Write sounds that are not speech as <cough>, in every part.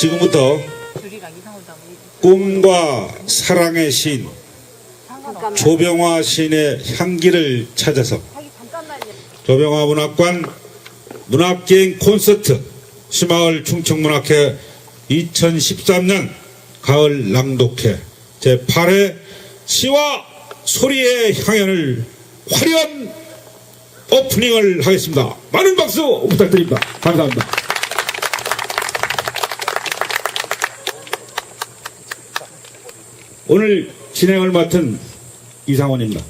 지금부터 꿈과 사랑의 시인 조병화 시인의 향기를 찾아서 조병화 문학관 문학기행 콘서트 시마을 충청문학회 2013년 가을 낭독회 제8회 시와 소리의 향연을 화려한 오프닝을 하겠습니다. 많은 박수 부탁드립니다. 감사합니다. 오늘 진행을 맡은 이상원입니다.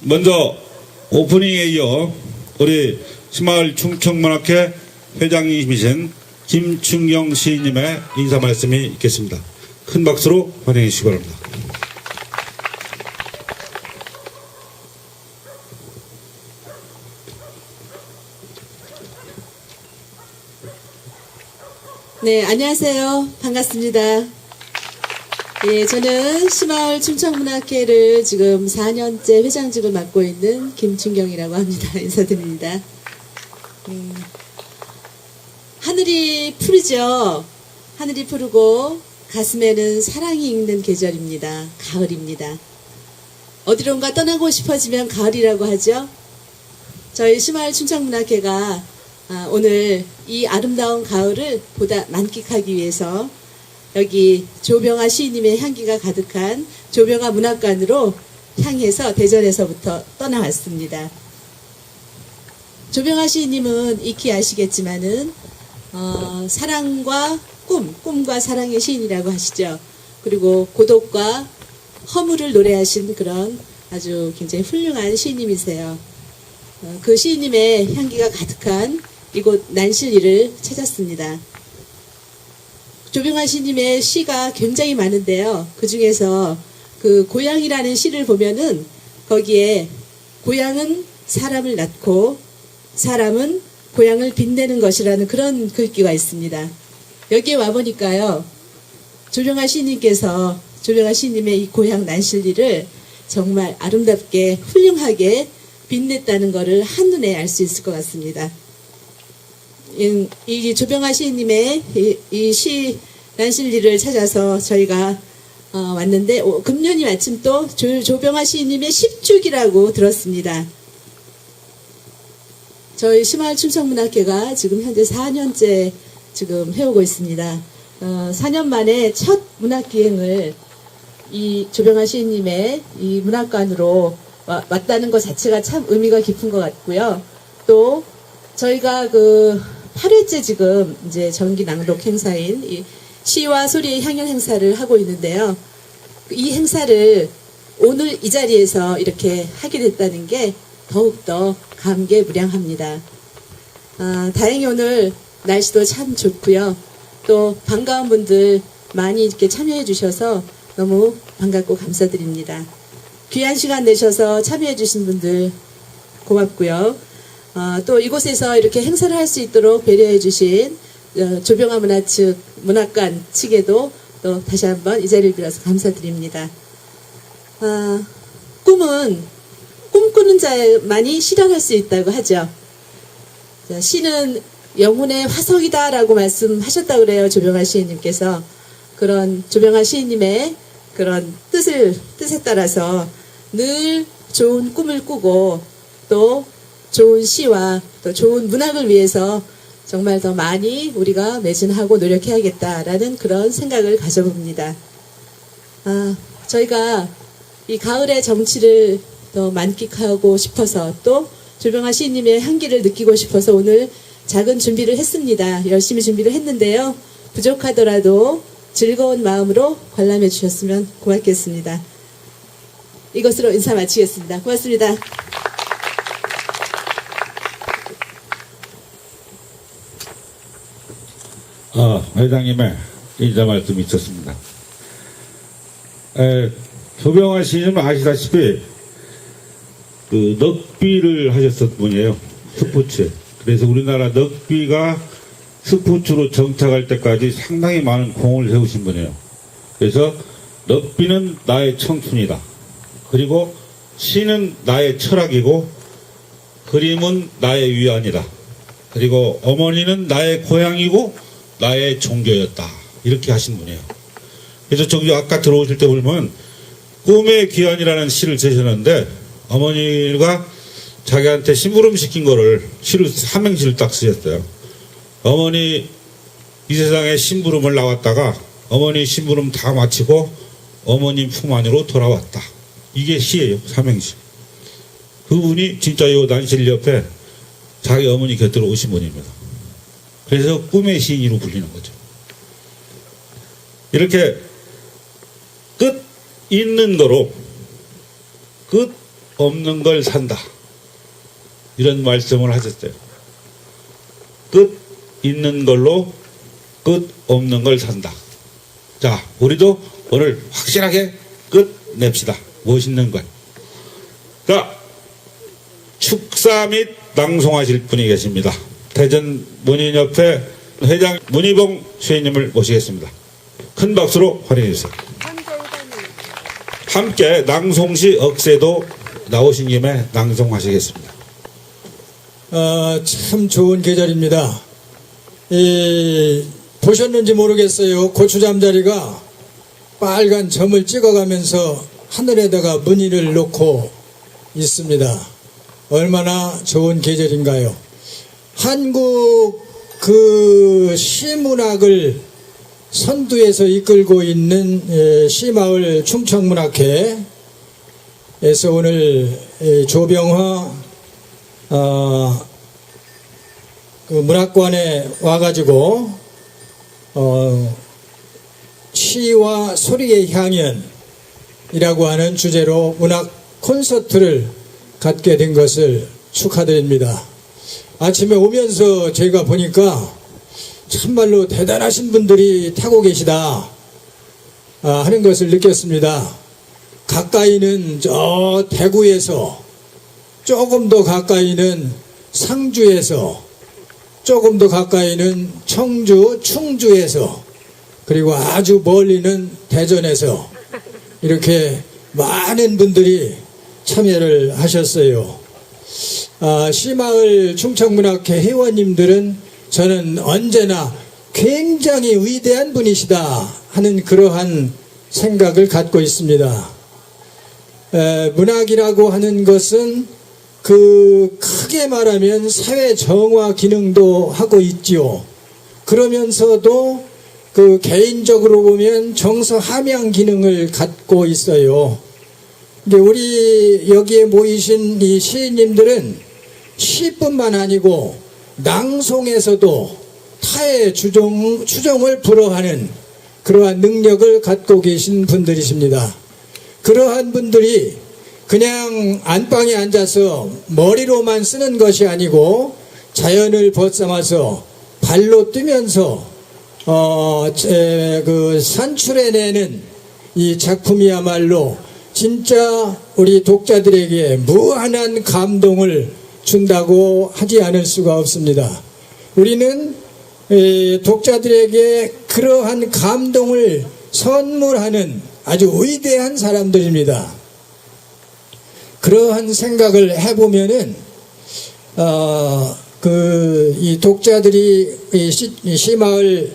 먼저 오프닝에 이어 우리 시마을 충청문학회 회장님이신 김충경 시인님의 인사 말씀이 있겠습니다. 큰 박수로 환영해 주시기 바랍니다. 네, 안녕하세요. 반갑습니다. 예, 저는 시마을 충청문학회를 지금 4년째 회장직을 맡고 있는 김춘경이라고 합니다. <laughs> 인사드립니다. 음, 하늘이 푸르죠. 하늘이 푸르고 가슴에는 사랑이 있는 계절입니다. 가을입니다. 어디론가 떠나고 싶어지면 가을이라고 하죠. 저희 시마을 충청문학회가 아, 오늘 이 아름다운 가을을 보다 만끽하기 위해서 여기 조병아 시인님의 향기가 가득한 조병아 문학관으로 향해서 대전에서부터 떠나왔습니다. 조병아 시인님은 익히 아시겠지만은 어, 사랑과 꿈, 꿈과 사랑의 시인이라고 하시죠. 그리고 고독과 허물을 노래하신 그런 아주 굉장히 훌륭한 시인님이세요. 어, 그 시인님의 향기가 가득한 이곳 난실리를 찾았습니다. 조병환 시님의 시가 굉장히 많은데요. 그 중에서 그 고향이라는 시를 보면은 거기에 고향은 사람을 낳고 사람은 고향을 빛내는 것이라는 그런 글귀가 있습니다. 여기에 와보니까요. 조병환 시님께서 조병환 시님의 이 고향 난실리를 정말 아름답게 훌륭하게 빛냈다는 것을 한눈에 알 수 있을 것 같습니다. 이, 이 조병아 시인님의 이 시 난실리를 찾아서 저희가 어, 왔는데 오, 금년이 마침 또 조, 조병아 시인님의 10주기라고 들었습니다. 저희 심화을 충청문학회가 지금 현재 4년째 지금 해오고 있습니다. 어, 4년 만에 첫 문학기행을 이 조병아 시인님의 이 문학관으로 와- 왔다는 것 자체가 참 의미가 깊은 것 같고요. 또 저희가 그 8회째 지금 이제 정기 낭독 행사인 이 시와 소리의 향연 행사를 하고 있는데요. 이 행사를 오늘 이 자리에서 이렇게 하게 됐다는 게 더욱더 감개무량합니다. 아, 다행히 오늘 날씨도 참 좋고요. 또 반가운 분들 많이 이렇게 참여해 주셔서 너무 반갑고 감사드립니다. 귀한 시간 내셔서 참여해 주신 분들 고맙고요. 어, 또 이곳에서 이렇게 행사를 할 수 있도록 배려해 주신 어, 조병화 문화 측 문학관 측에도 또 다시 한번 이 자리를 빌어서 감사드립니다. 아, 꿈은 꿈꾸는 자만이 실현할 수 있다고 하죠. 자, 시는 영혼의 화석이다라고 말씀하셨다고 그래요. 조병아 시인님께서. 그런 조병아 시인님의 그런 뜻을, 뜻에 따라서 늘 좋은 꿈을 꾸고 또 좋은 시와 또 좋은 문학을 위해서 정말 더 많이 우리가 매진하고 노력해야겠다라는 그런 생각을 가져봅니다. 아, 저희가 이 가을의 정치를 더 만끽하고 싶어서 또 조병아 시인님의 향기를 느끼고 싶어서 오늘 작은 준비를 했습니다. 열심히 준비를 했는데요. 부족하더라도 즐거운 마음으로 관람해 주셨으면 고맙겠습니다. 이것으로 인사 마치겠습니다. 고맙습니다. 아, 회장님의 인사 말씀이 있었습니다. 에, 조병환 씨는 아시다시피 그 넉비를 하셨던 분이에요. 스포츠. 그래서 우리나라 넉비가 스포츠로 정착할 때까지 상당히 많은 공을 세우신 분이에요. 그래서 넉비는 나의 청춘이다. 그리고 시는 나의 철학이고 그림은 나의 위안이다. 그리고 어머니는 나의 고향이고 나의 종교였다. 이렇게 하신 분이에요. 그래서 저기 아까 들어오실 때 보면 꿈의 귀환이라는 시를 쓰셨는데 어머니가 자기한테 심부름 시킨 거를 시를 삼행시를 딱 쓰셨어요. 어머니 이 세상에 심부름을 나왔다가 어머니 심부름 다 마치고 어머님 품 안으로 돌아왔다. 이게 시예요. 삼행시. 그분이 진짜 요 난실 옆에 자기 어머니 곁으로 오신 분입니다. 그래서 꿈의 시인으로 불리는 거죠. 이렇게 끝 있는 거로 끝 없는 걸 산다. 이런 말씀을 하셨어요. 끝 있는 걸로 끝 없는 걸 산다. 자, 우리도 오늘 확실하게 끝 냅시다. 멋있는 걸. 자, 축사 및 낭송하실 분이 계십니다. 대전 문인협회 회장 문희봉 수회님을 모시겠습니다. 큰 박수로 환영해 주세요. 함께 낭송시 억새도 나오신 김에 낭송하시겠습니다. 아, 참 좋은 계절입니다. 이, 보셨는지 모르겠어요. 고추 잠자리가 빨간 점을 찍어가면서 하늘에다가 무늬를 놓고 있습니다. 얼마나 좋은 계절인가요? 한국 그 시문학을 선두에서 이끌고 있는 에, 시마을 충청문학회에서 오늘 에, 조병화 어, 그 문학관에 와가지고 어, 시와 소리의 향연이라고 하는 주제로 문학 콘서트를 갖게 된 것을 축하드립니다. 아침에 오면서 제가 보니까 참말로 대단하신 분들이 타고 계시다 아, 하는 것을 느꼈습니다. 가까이는 저 대구에서 조금 더 가까이는 상주에서 조금 더 가까이는 청주, 충주에서 그리고 아주 멀리는 대전에서 이렇게 많은 분들이 참여를 하셨어요. 아, 시마을 충청문학회 회원님들은 저는 언제나 굉장히 위대한 분이시다 하는 그러한 생각을 갖고 있습니다. 에, 문학이라고 하는 것은 그 크게 말하면 사회 정화 기능도 하고 있지요. 그러면서도 그 개인적으로 보면 정서 함양 기능을 갖고 있어요. 근데 우리 여기에 모이신 이 시인님들은 시뿐만 아니고 낭송에서도 타의 추종, 추종을 불허하는 그러한 능력을 갖고 계신 분들이십니다. 그러한 분들이 그냥 안방에 앉아서 머리로만 쓰는 것이 아니고 자연을 벗삼아서 발로 뛰면서 어, 제, 그 산출해내는 이 작품이야말로 진짜 우리 독자들에게 무한한 감동을 준다고 하지 않을 수가 없습니다. 우리는 에, 독자들에게 그러한 감동을 선물하는 아주 위대한 사람들입니다. 그러한 생각을 해보면은 어, 그이 독자들이 이 시, 이 시마을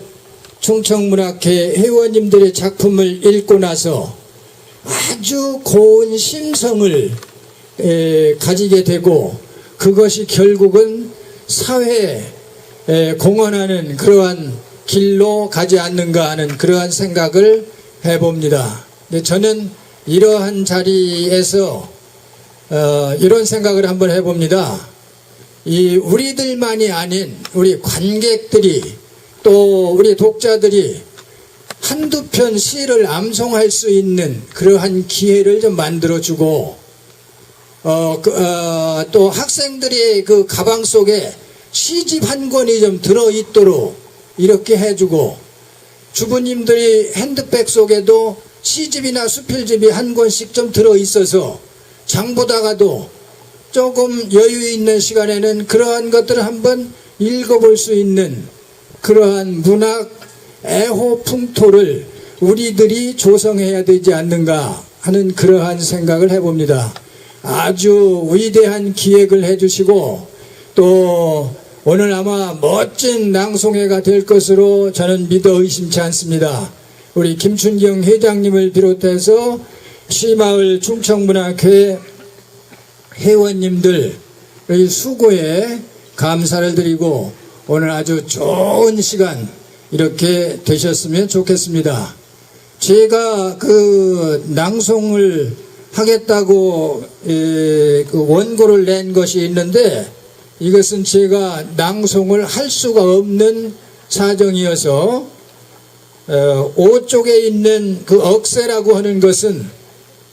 충청문학회 회원님들의 작품을 읽고 나서 아주 고운 심성을 에, 가지게 되고 그것이 결국은 사회에 에, 공헌하는 그러한 길로 가지 않는가 하는 그러한 생각을 해봅니다. 저는 이러한 자리에서 어, 이런 생각을 한번 해봅니다. 이 우리들만이 아닌 우리 관객들이 또 우리 독자들이 한두 편 시를 암송할 수 있는 그러한 기회를 좀 만들어주고 어, 그, 어, 또 학생들이 그 가방 속에 시집 한 권이 좀 들어있도록 이렇게 해주고 주부님들이 핸드백 속에도 시집이나 수필집이 한 권씩 좀 들어있어서 장 보다가도 조금 여유 있는 시간에는 그러한 것들을 한번 읽어볼 수 있는 그러한 문학 애호 풍토를 우리들이 조성해야 되지 않는가 하는 그러한 생각을 해봅니다. 아주 위대한 기획을 해주시고 또 오늘 아마 멋진 낭송회가 될 것으로 저는 믿어 의심치 않습니다. 우리 김춘경 회장님을 비롯해서 시마을 충청문화회 회원님들의 수고에 감사를 드리고 오늘 아주 좋은 시간 이렇게 되셨으면 좋겠습니다. 제가 그 낭송을 하겠다고 에, 그 원고를 낸 것이 있는데 이것은 제가 낭송을 할 수가 없는 사정이어서 어, 5쪽에 있는 그 억세라고 하는 것은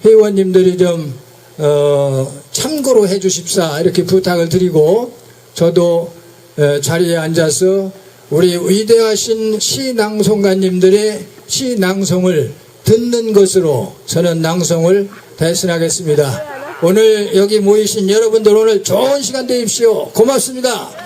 회원님들이 좀 어, 참고로 해 주십사 이렇게 부탁을 드리고 저도 어, 자리에 앉아서 우리 위대하신 시낭송가님들의 시낭송을 듣는 것으로 저는 낭송을 대신하겠습니다. 오늘 여기 모이신 여러분들 오늘 좋은 시간 되십시오. 고맙습니다.